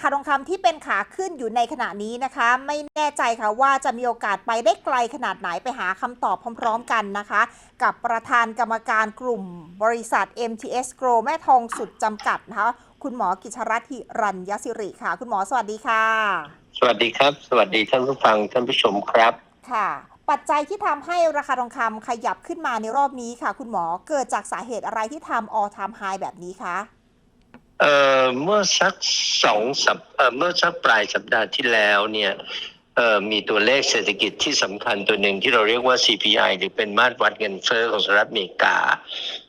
คาทองคำที่เป็นขาขึ้นอยู่ในขณะนี้นะคะ ไม่แน่ใจค่ะว่าจะมีโอกาสไปได้ไกลขนาดไหนไปหาคำตอบพร้อม ๆ กันนะคะ กับประธานกรรมการกลุ่มบริษัท MTS Grow แม่ทองสุดจำกัดนะคะ คุณหมอกิชรัตน์หิรัญยศิริค่ะ คุณหมอสวัสดีค่ะ สวัสดีครับ สวัสดีท่านผู้ฟังท่านผู้ชมครับ ค่ะ ปัจจัยที่ทำให้ราคาทองคำขยับขึ้นมาในรอบนี้ค่ะ คุณหมอเกิดจากสาเหตุอะไรที่ทำ all time high แบบนี้คะ เอ่อเมื่อสักสองสัปเอ่อเมื่อสักปลายสัปดาห์ที่แล้วเนี่ย มีตัวเลขเศรษฐกิจที่สำคัญตัวหนึ่งที่เราเรียกว่า CPI หรือเป็นมาตรวัดเงินเฟ้อของสหรัฐอเมริกา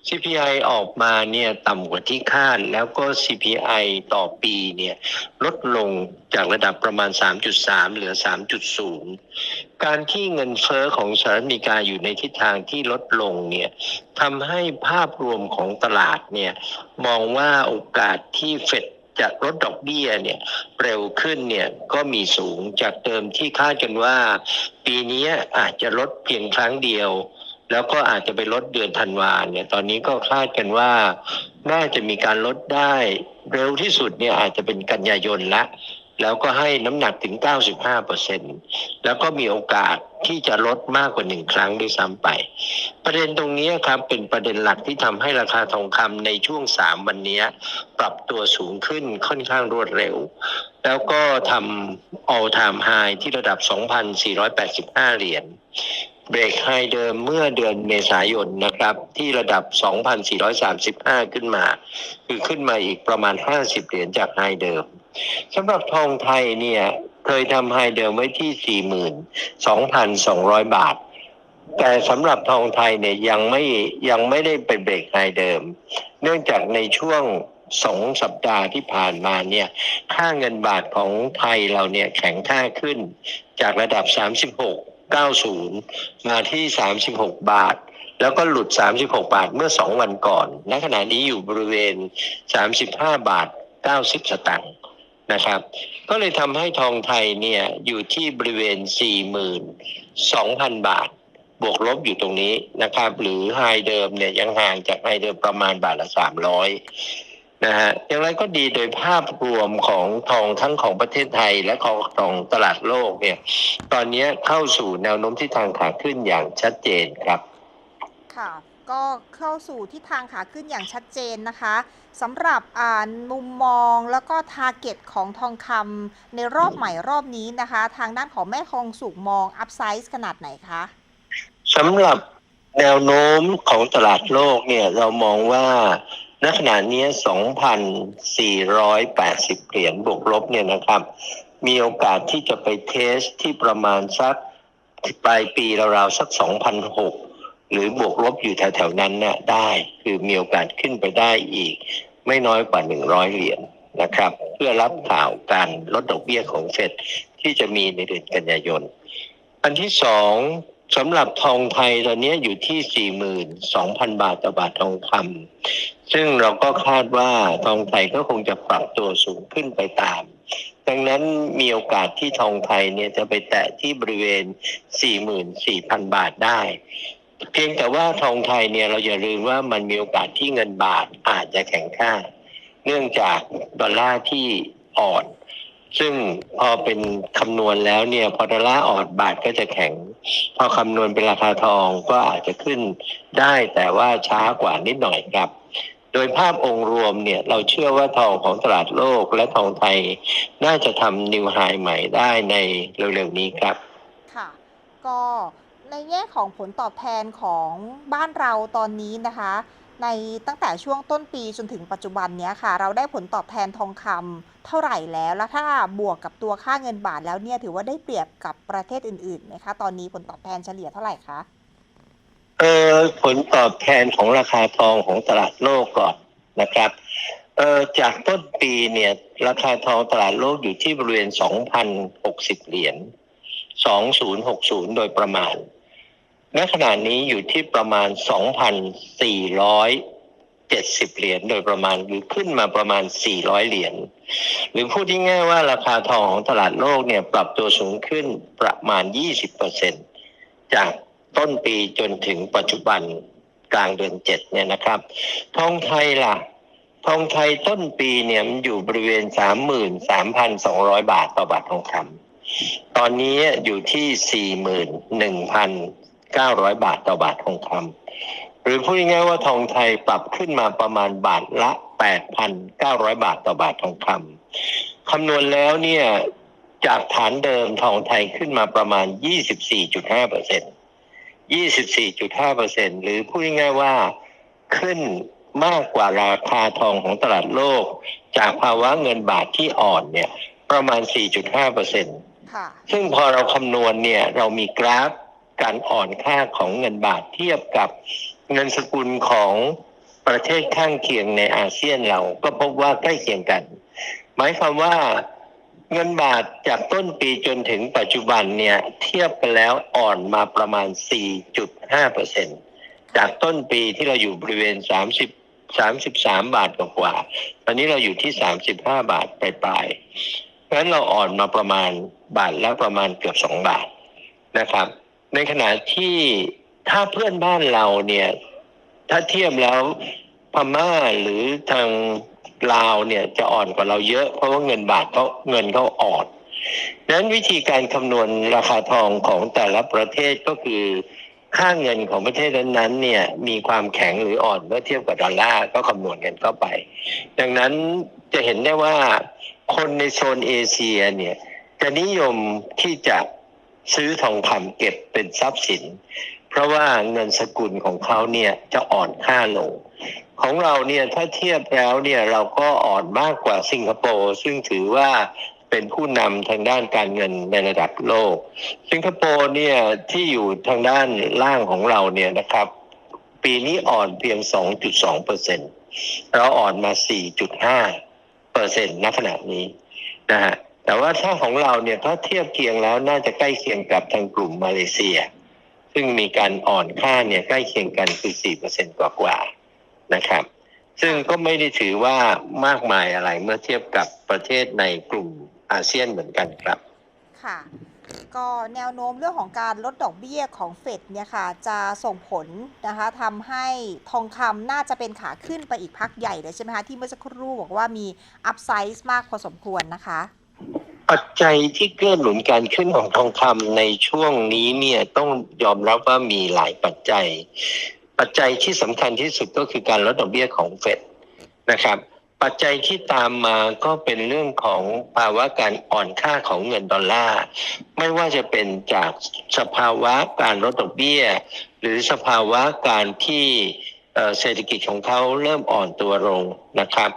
CPI ออกมาเนี่ยต่ำกว่าที่คาดแล้วก็ CPI ต่อปีเนี่ยลดลงจากระดับประมาณ 3.3 เหลือ 3.0 การที่เงินเฟ้อของสหรัฐอเมริกาอยู่ในทิศทางที่ลดลงเนี่ยทำให้ภาพรวมของตลาดเนี่ยมองว่าโอกาสที่เฟด จะลดดอกเบี้ยเนี่ยเร็วขึ้นเนี่ยก็มีสูงจากเดิมที่คาดกันว่า ปีนี้อาจจะลดเพียงครั้งเดียว แล้วก็อาจจะไปลดเดือนธันวาเนี่ยตอนนี้ก็คาดกันว่าน่าจะมีการลดได้เร็วที่สุดเนี่ยอาจจะเป็นกันยายนละ แล้วก็ให้น้ำหนักถึง 95เปอร์เซ็นแล้วก็มีโอกาสที่จะลดมากกว่าหนึ่งครั้งด้วยซ้ำไป ประเด็นตรงนี้ครับเป็นประเด็นหลักที่ทำให้ราคาทองคำในช่วง 3 วันนี้ ปรับตัวสูงขึ้นค่อนข้างรวดเร็ว แล้วก็ทำ all time high ที่ระดับ 2,485 เหรียญเบรกไฮเดิมเมื่อเดือนเมษายนนะครับ ที่ระดับ 2,435 ขึ้นมา คือขึ้นมาอีกประมาณ 50 เหรียญจากไฮเดิม สำหรับทองไทยเนี่ยเคยทำไฮเดิมไว้ที่ 42,200 บาท แต่สำหรับทองไทยเนี่ยยังไม่ยังไม่ได้ไปเบรกไฮเดิม เนื่องจากในช่วงสองสัปดาห์ที่ผ่านมาเนี่ยค่าเงินบาทของไทยเราเนี่ยแข็งค่าขึ้นจากระดับ 36 90 มาที่ 36 บาท แล้วก็หลุด 36 บาทเมื่อ 2 วันก่อน ณ ขณะนี้อยู่บริเวณ 35 บาท 90 สตางค์ นะครับ ก็เลยทำให้ทองไทยเนี่ยอยู่ที่บริเวณ 42,000 บาท บวกลบอยู่ตรงนี้นะครับ หรือไฮเดิมเนี่ยยังห่างจากไฮเดิมประมาณบาทละ 300 นะฮะอย่างไรก็ดีโดยภาพรวมของทองทั้งของประเทศไทยและของของตลาดโลกเนี่ย ตอนนี้เข้าสู่แนวโน้มที่ทางขาขึ้นอย่างชัดเจนครับ ค่ะ ก็เข้าสู่ทิศทางขาขึ้นอย่างชัดเจนนะคะสำหรับอ่ามุมมองแล้วก็ทาร์เก็ตของทองคำในรอบใหม่รอบนี้นะคะ ทางด้านของแม่ทองสุกมองอัพไซส์ขนาดไหนคะสำหรับแนวโน้มของตลาดโลกเนี่ย เรามองว่าณขณะนี้ 2,480 เหรียญบวกลบเนี่ยนะครับ มีโอกาสที่จะไปเทสที่ประมาณสักปลายปีราวๆสัก 2,006 หรือบวกลบอยู่แถวๆนั้นน่ะได้คือมีโอกาสขึ้นไปได้อีก ไม่น้อยกว่า 100 เหรียญนะครับ เพื่อรับข่าวการลดดอกเบี้ยของเฟดที่จะมีในเดือนกันยายน อันที่สองสำหรับทองไทยตอนนี้อยู่ที่ 42,000 บาทต่อบาททองคำซึ่งเราก็คาดว่าทองไทยก็คงจะปรับตัวสูงขึ้นไปตาม ดังนั้นมีโอกาสที่ทองไทยเนี่ยจะไปแตะที่บริเวณ 44,000 บาทได้ เพียงแต่ว่าทองไทยเนี่ยเราอย่าลืมว่ามันมีโอกาสที่เงินบาทอาจจะแข็งค่า เนื่องจากดอลลาร์ที่อ่อน ซึ่งพอเป็นคำนวณแล้วเนี่ยพอดอลลาร์อ่อนบาทก็จะแข็ง พอคำนวณเป็นราคาทองก็อาจจะขึ้นได้แต่ว่าช้ากว่านิดหน่อยครับโดยภาพองค์รวมเนี่ยเราเชื่อว่าทองของตลาดโลกและทองไทย น่าจะทำนิวไฮใหม่ได้ในเร็วๆนี้ครับ ค่ะ ก็ ในแง่ของผลตอบแทนของบ้านเราตอนนี้นะคะ ในตั้งแต่ช่วงต้นปีจนถึงปัจจุบันเนี้ยค่ะ เราได้ผลตอบแทนทองคำเท่าไหร่แล้ว แล้วถ้าบวกกับตัวค่าเงินบาทแล้วเนี่ยถือว่าได้เปรียบกับประเทศอื่นๆไหมคะ ตอนนี้ผลตอบแทนเฉลี่ยเท่าไหร่คะเออผลตอบแทนของราคาทองของตลาดโลกก่อนนะครับเออจากต้นปีเนี่ยราคาทองตลาดโลกอยู่ที่บริเวณ 2,060 เหรียญ 2060 โดยประมาณ ณขณะนี้อยู่ที่ประมาณ 2,470 เหรียญโดยประมาณหรือขึ้นมาประมาณ 400 เหรียญหรือพูดง่ายๆว่าราคาทองของตลาดโลกเนี่ยปรับตัวสูงขึ้นประมาณ 20%จากต้นปีจนถึงปัจจุบันกลางเดือนเจ็ดเนี่ยนะครับ ทองไทยล่ะ ทองไทยต้นปีเนี่ยมันอยู่บริเวณสามหมื่นสามพันสองร้อยบาทต่อบาททองคำตอนนี้อยู่ที่สี่หมื่นหนึ่งพัน เก้าร้อยบาทต่อบาททองคำหรือพูดง่ายๆว่าทองไทยปรับขึ้นมาประมาณบาทละแปดพันเก้าร้อยบาทต่อบาททองคำคำนวณแล้วเนี่ยจากฐานเดิมทองไทยขึ้นมาประมาณยี่สิบสี่จุดห้าเปอร์เซ็นยี่สิบสี่จุดห้าเปอร์เซ็นหรือพูดง่ายๆว่าขึ้นมากกว่าราคาทองของตลาดโลก จากภาวะเงินบาทที่อ่อนเนี่ยประมาณ 4.5เปอร์เซ็นค่ะซึ่งพอเราคำนวณเนี่ยเรามีกราฟ การอ่อนค่าของเงินบาทเทียบกับเงินสกุลของประเทศข้างเคียงในอาเซียนเราก็พบว่าใกล้เคียงกัน หมายความว่าเงินบาทจากต้นปีจนถึงปัจจุบันเนี่ยเทียบกันแล้วอ่อนมาประมาณ 4.5เปอร์เซ็นจากต้นปีที่เราอยู่บริเวณ 30 33 บาทกว่าๆตอนนี้เราอยู่ที่ 35 บาทปลายๆเพราะฉะนั้นเราอ่อนมาประมาณบาทละประมาณเกือบ 2 บาทนะครับ ในขณะที่ถ้าเพื่อนบ้านเราเนี่ย ถ้าเทียบแล้วพม่าหรือทางลาวเนี่ยจะอ่อนกว่าเราเยอะ เพราะว่าเงินบาทเขาเงินเขาอ่อนดังนั้นวิธีการคำนวณราคาทองของแต่ละประเทศก็คือ ค่าเงินของประเทศนั้นๆเนี่ยมีความแข็งหรืออ่อนเมื่อเทียบกับดอลลาร์ก็คำนวณกันเข้าไป ดังนั้นจะเห็นได้ว่าคนในโซนเอเชียเนี่ยจะนิยมที่จะ ซื้อทองคำเก็บเป็นทรัพย์สิน เพราะว่าเงินสกุลของเขาเนี่ยจะอ่อนค่าลง ของเราเนี่ยถ้าเทียบแล้วเนี่ยเราก็อ่อนมากกว่าสิงคโปร์ซึ่งถือว่าเป็นผู้นำทางด้านการเงินในระดับโลก สิงคโปร์เนี่ยที่อยู่ทางด้านล่างของเราเนี่ยนะครับ ปีนี้อ่อนเพียง 2.2เปอร์เซ็นเราอ่อนมา 4.5เปอร์เซ็นต์ณขณะนี้นะฮะ แต่ว่าถ้าของเราเนี่ยถ้าเทียบเคียงแล้วน่าจะใกล้เคียงกับทางกลุ่มมาเลเซีย ซึ่งมีการอ่อนค่าเนี่ยใกล้เคียงกันคือ4เปอร์เซ็นต์กว่าๆนะครับ ซึ่งก็ไม่ได้ถือว่ามากมายอะไรเมื่อเทียบกับประเทศในกลุ่มอาเซียนเหมือนกันครับค่ะก็แนวโน้มเรื่องของการลดดอกเบี้ยของเฟดเนี่ยค่ะ จะส่งผลนะคะทำให้ทองคำน่าจะเป็นขาขึ้นไปอีกพักใหญ่เลยใช่ไหมคะ ที่เมื่อสักครู่บอกว่ามีอัพไซส์มากพอสมควรนะคะ ปัจจัยที่เกื้อหนุนการขึ้นของทองคำในช่วงนี้เนี่ยต้องยอมรับว่ามีหลายปัจจัย ปัจจัยที่สำคัญที่สุดก็คือการลดดอกเบี้ยของเฟดนะครับ ปัจจัยที่ตามมาก็เป็นเรื่องของภาวะการอ่อนค่าของเงินดอลลาร์ไม่ว่าจะเป็นจากสภาวะการลดดอกเบี้ย หรือสภาวะการที่เอ่อเศรษฐกิจของเขาเริ่มอ่อนตัวลงนะครับ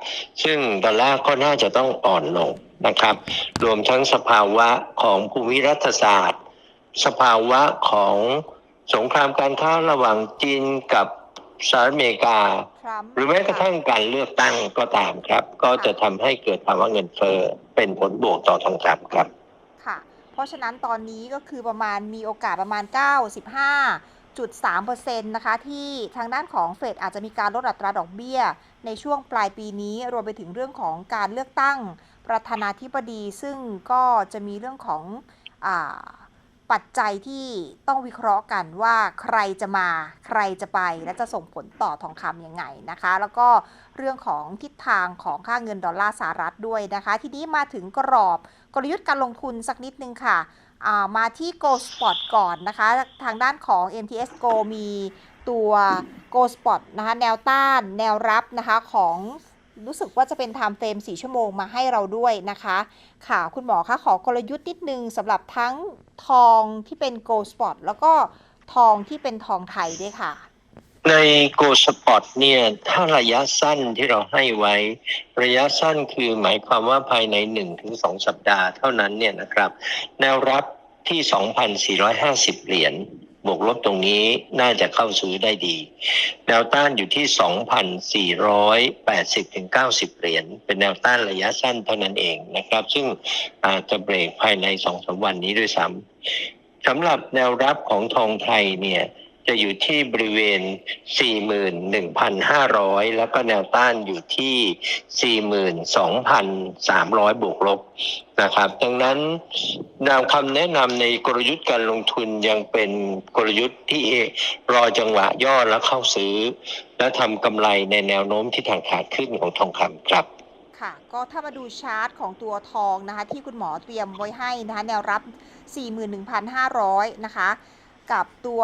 ซึ่งดอลลาร์ก็น่าจะต้องอ่อนลง นะครับ รวมทั้งสภาวะของภูมิรัฐศาสตร์ สภาวะของสงครามการค้าระหว่างจีนกับสหรัฐอเมริกาทรัมป์หรือแม้กระทั่งการเลือกตั้งก็ตามครับ ก็จะทำให้เกิดภาวะเงินเฟ้อเป็นผลบวกต่อทองคำครับค่ะ เพราะฉะนั้นตอนนี้ก็คือประมาณมีโอกาสประมาณ 95.3%นะคะที่ทางด้านของเฟดอาจจะมีการลดอัตราดอกเบี้ย ในช่วงปลายปีนี้รวมไปถึงเรื่องของการเลือกตั้ง ประธานาธิบดีซึ่งก็จะมีเรื่องของอปัจจัยที่ต้องวิเคราะห์กันว่าใครจะมาใครจะไปและจะส่งผลต่อทองคำยังไงนะคะ แล้วก็เรื่องของทิศทางของค่าเงินดอลลาร์สหรัฐด้วยนะคะ ทีนี้มาถึงกรอบกลยุทธ์การลงทุนสักนิดนึงค่ะามาที่ Go Spot ก่อนนะคะ ทางด้านของ MTS Go มีตัว Go Spot นะคะแนวต้านแนวรับนะคะของ รู้สึกว่าจะเป็น Time Frame 4ชั่วโมงมาให้เราด้วยนะคะ ค่ะ คุณหมอคะขอกลยุทธ์นิดนึงสำหรับทั้งทองที่เป็น Go Spot แล้วก็ทองที่เป็นทองไทยด้วยค่ะ ใน Go Spot เนี่ย ถ้าระยะสั้นที่เราให้ไว้ ระยะสั้นคือหมายความว่าภายใน 1-2 สัปดาห์เท่านั้นเนี่ยนะครับ แนวรับที่ 2,450 เหรียญ บวกลบตรงนี้น่าจะเข้าซื้อได้ดี แนวต้านอยู่ที่ 2,480ถึง90 เหรียญ เป็นแนวต้านระยะสั้นเท่านั้นเองนะครับ ซึ่งอาจจะเบรกภายใน2-3วันนี้ด้วยซ้ำสำหรับแนวรับของทองไทยเนี่ย จะอยู่ที่บริเวณ 41,500 แล้วก็แนวต้านอยู่ที่ 42,300 บวกลบนะครับ ดังนั้นแนวคำแนะนำในกลยุทธ์การลงทุนยังเป็นกลยุทธ์ที่รอจังหวะย่อแล้วเข้าซื้อ และทำกำไรในแนวโน้มที่ทางขาขึ้นของทองคำครับค่ะก็ถ้ามาดูชาร์ตของตัวทองนะคะที่คุณหมอเตรียมไว้ให้นะคะแนวรับ 41,500 นะคะ กับตัว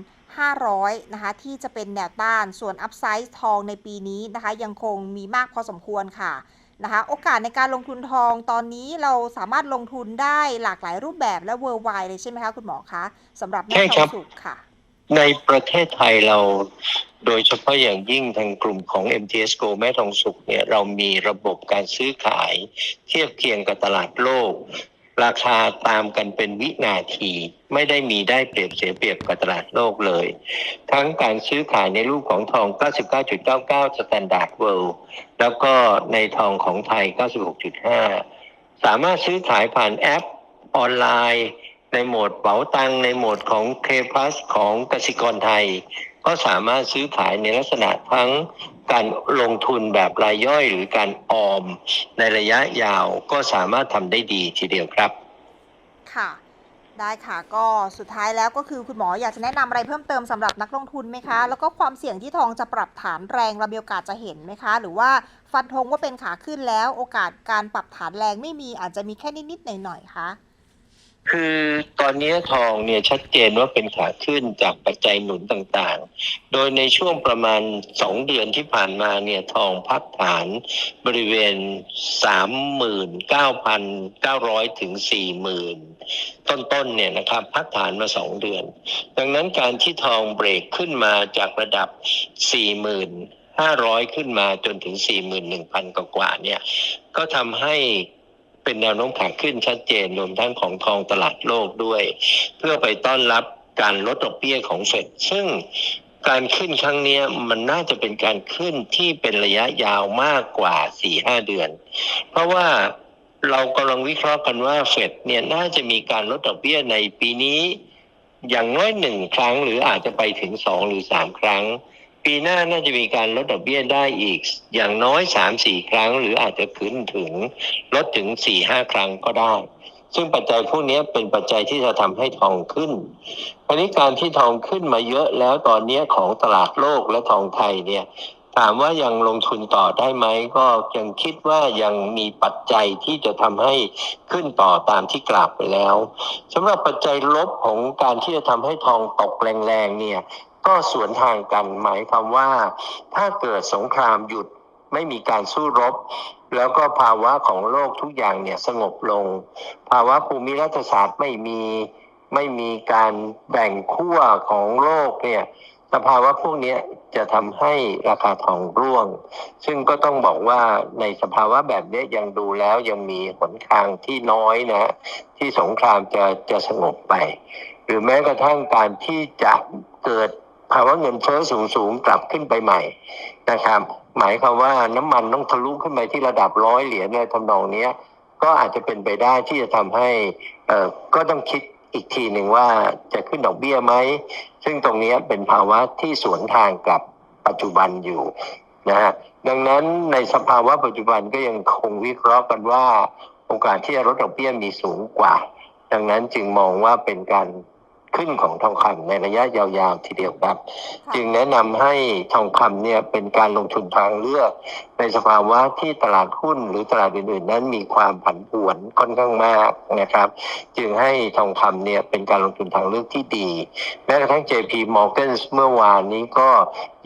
42,500 นะคะ ที่จะเป็นแนวต้าน ส่วนอัพไซด์ทองในปีนี้นะคะ ยังคงมีมากพอสมควรค่ะนะคะ โอกาสในการลงทุนทองตอนนี้เราสามารถลงทุนได้หลากหลายรูปแบบและเวอร์ไวเลยใช่ไหมคะคุณหมอคะสำหรับแม่ใช่ทครัองบสุกค่ะ ในประเทศไทยเราโดยเฉพาะอย่างยิ่งทางกลุ่มของ MTS Go แม่ทองสุกเนี่ยเรามีระบบการซื้อขาย เทียบเคียงกับตลาดโลก ราคาตามกันเป็นวินาทีไม่ได้มีได้เปรียบเสียเปรียบกับตลาดโลกเลย ทั้งการซื้อขายในรูปของทอง 99.99 Standard World แล้วก็ในทองของไทย 96.5 สามารถซื้อขายผ่านแอปออนไลน์ ในโหมดเป๋าตังในโหมดของ K Plus ของกสิกรไทย ก็สามารถซื้อขายในลักษณะทั้งการลงทุนแบบรายย่อยหรือการออมในระยะยาวก็สามารถทำได้ดีทีเดียวครับ ค่ะ ได้ค่ะก็สุดท้ายแล้วก็คือคุณหมออยากจะแนะนำอะไรเพิ่มเติมสำหรับนักลงทุนไหมคะ แล้วก็ความเสี่ยงที่ทองจะปรับฐานแรงเรามีโอกาสจะเห็นไหมคะ หรือว่าฟันธงว่าเป็นขาขึ้นแล้วโอกาสการปรับฐานแรงไม่มีอาจจะมีแค่นิดๆหน่อยๆคะ คือตอนนี้ทองเนี่ยชัดเจนว่าเป็นขาขึ้นจากปัจจัยหนุนต่างๆ โดยในช่วงประมาณ 2 เดือนที่ผ่านมาเนี่ยทองพักฐานบริเวณ 39,900 ถึง 40,000 ต้นๆเนี่ยนะครับพักฐานมา 2 เดือน ดังนั้นการที่ทองเบรกขึ้นมาจากระดับ 40,500 ขึ้นมาจนถึง 41,000 กว่าๆเนี่ยก็ทำให้ เป็นแนวโน้มขาขึ้นชัดเจนรวมทั้งของทองตลาดโลกด้วย เพื่อไปต้อนรับการลดดอกเบี้ยของเฟดซึ่งการขึ้นครั้งนี้มันน่าจะเป็นการขึ้นที่เป็นระยะยาวมากกว่า 4-5 เดือน เพราะว่าเรากำลังวิเคราะห์กันว่าเฟดเนี่ยน่าจะมีการลดดอกเบี้ยในปีนี้ อย่างน้อยหนึ่งครั้งหรืออาจจะไปถึงสองหรือสามครั้ง ปีหน้าน่าจะมีการลดดอกเบี้ยได้อีก อย่างน้อยสามสี่ครั้ง หรืออาจจะขึ้นถึงลดถึงสี่ห้าครั้งก็ได้ ซึ่งปัจจัยพวกนี้เป็นปัจจัยที่จะทำให้ทองขึ้นอันนี้การที่ทองขึ้นมาเยอะแล้วตอนนี้ของตลาดโลกและทองไทยเนี่ยถามว่ายังลงทุนต่อได้ไหมก็ยังคิดว่ายังมีปัจจัยที่จะทำให้ขึ้นต่อตามที่กล่าวไปแล้วสำหรับปัจจัยลบของการที่จะทำให้ทองตกแรงๆเนี่ย ก็สวนทางกันหมายความว่า ถ้าเกิดสงครามหยุดไม่มีการสู้รบ แล้วก็ภาวะของโลกทุกอย่างเนี่ยสงบลง ภาวะภูมิรัฐศาสตร์ไม่มีไม่มีการแบ่งขั้วของโลกเนี่ยสภาวะพวกนี้จะทำให้ราคาทองร่วง ซึ่งก็ต้องบอกว่าในสภาวะแบบนี้ยังดูแล้วยังมีหนทางที่น้อยนะ ที่สงครามจะจะสงบไป หรือแม้กระทั่งการที่จะเกิดาวะเงินเฟ้อสูงๆกลับขึ้นไปใหม่นะครับ หมายความว่าน้ำมันต้องทะลุขึ้นไปที่ระดับร้อยเหรียญในทำนองเนี้ยก็อาจจะเป็นไปได้ที่จะทำให้เอ่อก็ต้องคิดอีกทีหนึ่งว่าจะขึ้นดอกเบี้ยไหม ซึ่งตรงนี้เป็นภาวะที่สวนทางกับปัจจุบันอยู่นะฮะดังนั้นในสภาวะปัจจุบันก็ยังคงวิเคราะห์กันว่า โอกาสที่จะลดดอกเบี้ยมีสูงกว่า ดังนั้นจึงมองว่าเป็นการ ขึ้นของทองคำในระยะยาวๆทีเดียวครับค่ะจึงแนะนำให้ทองคำเนี่ยเป็นการลงทุนทางเลือก ในสภาวะที่ตลาดหุ้นหรือตลาดอื่นๆ นั้นมีความผันผวนค่อนข้างมากนะครับ จึงให้ทองคำเนี่ยเป็นการลงทุนทางเลือกที่ดีแม้กระทั่ง JP Morgan เมื่อวานนี้ก็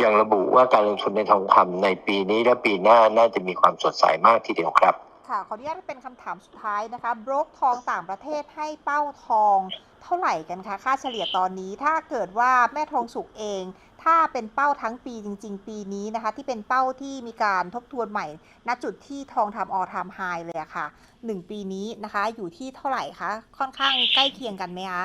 ยังระบุว่าการลงทุนในทองคำในปีนี้และปีหน้าน่าจะมีความสดใสมากทีเดียวครับค่ะขออนุญาตเป็นคำถามสุดท้ายนะคะบรกทองต่างประเทศให้เป้าทอง เท่าไหร่กันคะค่าเฉลี่ยตอนนี้ถ้าเกิดว่าแม่ทองสุกเอง ถ้าเป็นเป้าทั้งปีจริง ๆ ปีนี้นะคะ ที่เป็นเป้าที่มีการทบทวนใหม่ ณจุดที่ทองทำออทามไฮเลยอะค่ะหนึ่งปีนี้นะคะอยู่ที่เท่าไหร่คะค่อนข้างใกล้เคียงกันไหมคะ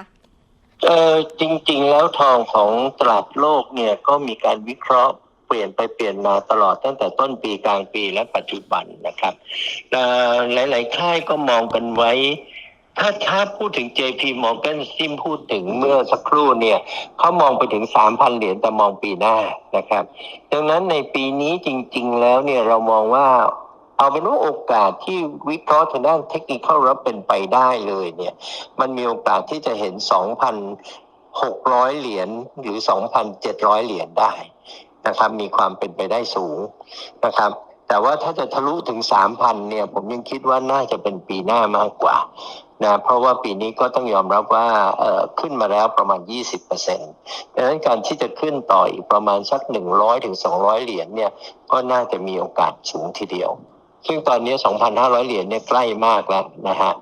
เออจริง ๆ แล้วทองของตลาดโลกเนี่ยก็มีการวิเคราะห์เปลี่ยนไปเปลี่ยนมาตลอดตั้งแต่ต้นปีกลางปีและปัจจุบันนะครับหลายๆค่ายก็มองกันไว้ ถ้าถ้าพูดถึง JP Morgan ที่พูดถึงเมื่อสักครู่เนี่ยเขามองไปถึง 3,000 เหรียญแต่มองปีหน้านะครับ ดังนั้นในปีนี้จริง ๆ แล้วเนี่ยเรามองว่าเอาเป็นว่าโอกาสที่วิเคราะห์ทางด้านเทคนิคแล้วเป็นไปได้เลยเนี่ย มันมีโอกาสที่จะเห็น 2,600 เหรียญหรือ 2,700 เหรียญได้นะครับมีความเป็นไปได้สูงนะครับแต่ว่าถ้าจะทะลุถึง 3,000 เนี่ย ผมยังคิดว่าน่าจะเป็นปีหน้ามากกว่า นะเพราะว่าปีนี้ก็ต้องยอมรับว่าขึ้นมาแล้วประมาณ 20%ดังนั้นการที่จะขึ้นต่ออีกประมาณสัก100ถึง200 เหรียญเนี่ยก็น่าจะมีโอกาสสูงทีเดียว ซึ่งตอนนี้ 2,500 เหรียญเนี่ยใกล้มากแล้วนะฮะ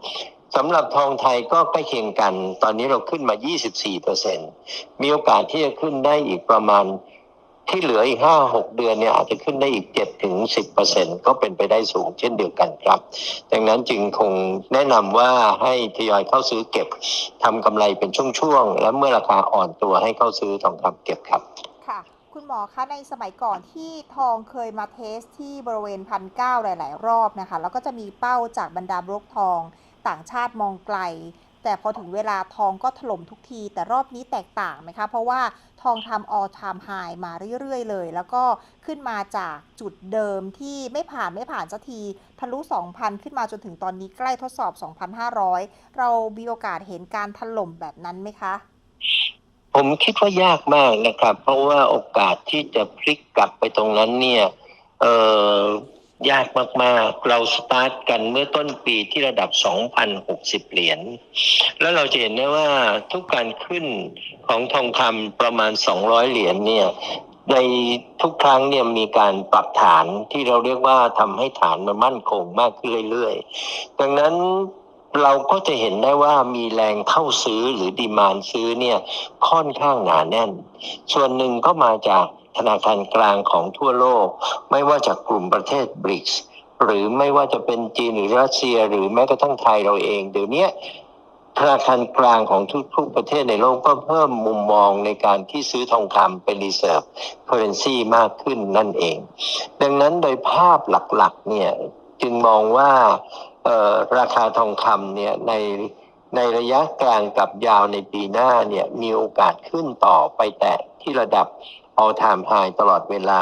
สำหรับทองไทยก็ใกล้เคียงกัน ตอนนี้เราขึ้นมา 24%มีโอกาสที่จะขึ้นได้อีกประมาณ ที่เหลืออีก5-6เดือนเนี่ยอาจจะขึ้นได้อีก7ถึง10%ก็เป็นไปได้สูงเช่นเดียวกันครับ ดังนั้นจึงคงแนะนำว่าให้ทยอยเข้าซื้อเก็บทำกำไรเป็นช่วงๆ และเมื่อราคาอ่อนตัวให้เข้าซื้อทองคำเก็บครับ ค่ะ คุณหมอคะในสมัยก่อนที่ทองเคยมาเทสที่บริเวณพันเก้าหลาย ๆ รอบนะคะ แล้วก็จะมีเป้าจากบรรดาบล็อกทองต่างชาติมองไกล แต่พอถึงเวลาทองก็ถล่มทุกที แต่รอบนี้แตกต่างไหมคะ เพราะว่าทองทำ all time high มาเรื่อยๆเลย แล้วก็ขึ้นมาจากจุดเดิมที่ไม่ผ่านไม่ผ่านสักที ทะลุ 2,000 ขึ้นมาจนถึงตอนนี้ใกล้ทดสอบ 2,500 เรามีโอกาสเห็นการถล่มแบบนั้นไหมคะ ผมคิดว่ายากมากนะครับ เพราะว่าโอกาสที่จะพลิกกลับไปตรงนั้นเนี่ย เออ ยากมากๆ เราสตาร์ทกันเมื่อต้นปีที่ระดับ 2,060 เหรียญ แล้วเราจะเห็นได้ว่าทุกการขึ้นของทองคำประมาณ 200 เหรียญเนี่ย ในทุกครั้งเนี่ยมีการปรับฐานที่เราเรียกว่าทำให้ฐานมันมั่นคงมากขึ้นเรื่อยๆ ดังนั้นเราก็จะเห็นได้ว่ามีแรงเข้าซื้อหรือดีมานซื้อเนี่ยค่อนข้างหนาแน่น ส่วนหนึ่งก็มาจาก ธนาคารกลางของทั่วโลก ไม่ว่าจากกลุ่มประเทศบริกส์หรือไม่ว่าจะเป็นจีนหรือรัสเซีย หรือแม้กระทั่งไทยเราเองเดี๋ยวนี้ธนาคารกลางของทุกๆประเทศในโลกก็เพิ่มมุมมองในการที่ซื้อทองคำเป็น reserve currency มากขึ้นนั่นเอง ดังนั้นโดยภาพหลักๆเนี่ยจึงมองว่าราคาทองคำเนี่ยในในระยะกลางกับยาวในปีหน้าเนี่ยมีโอกาสขึ้นต่อไปแตะที่ระดับ all time high ตลอดเวลา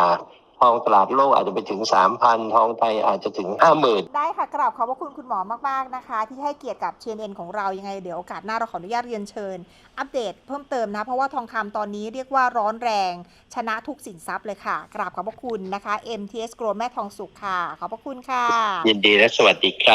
ทองตลาดโลกอาจจะไปถึง 3,000 ทองไทยอาจจะถึง 50,000 ได้ค่ะกราบขอบพระคุณคุณหมอมาก ๆ นะคะ ที่ให้เกียรติกับ CNN ของเรายังไงเดี๋ยวโอกาสหน้าเราขออนุญาตเรียนเชิญ อัปเดตเพิ่มเติมนะ เพราะว่าทองคำตอนนี้เรียกว่าร้อนแรง ชนะทุกสินทรัพย์เลยค่ะ กราบขอบพระคุณนะคะ MTS Grow แม่ทองสุขค่ะ ขอบพระคุณค่ะ ยินดีและสวัสดีครับ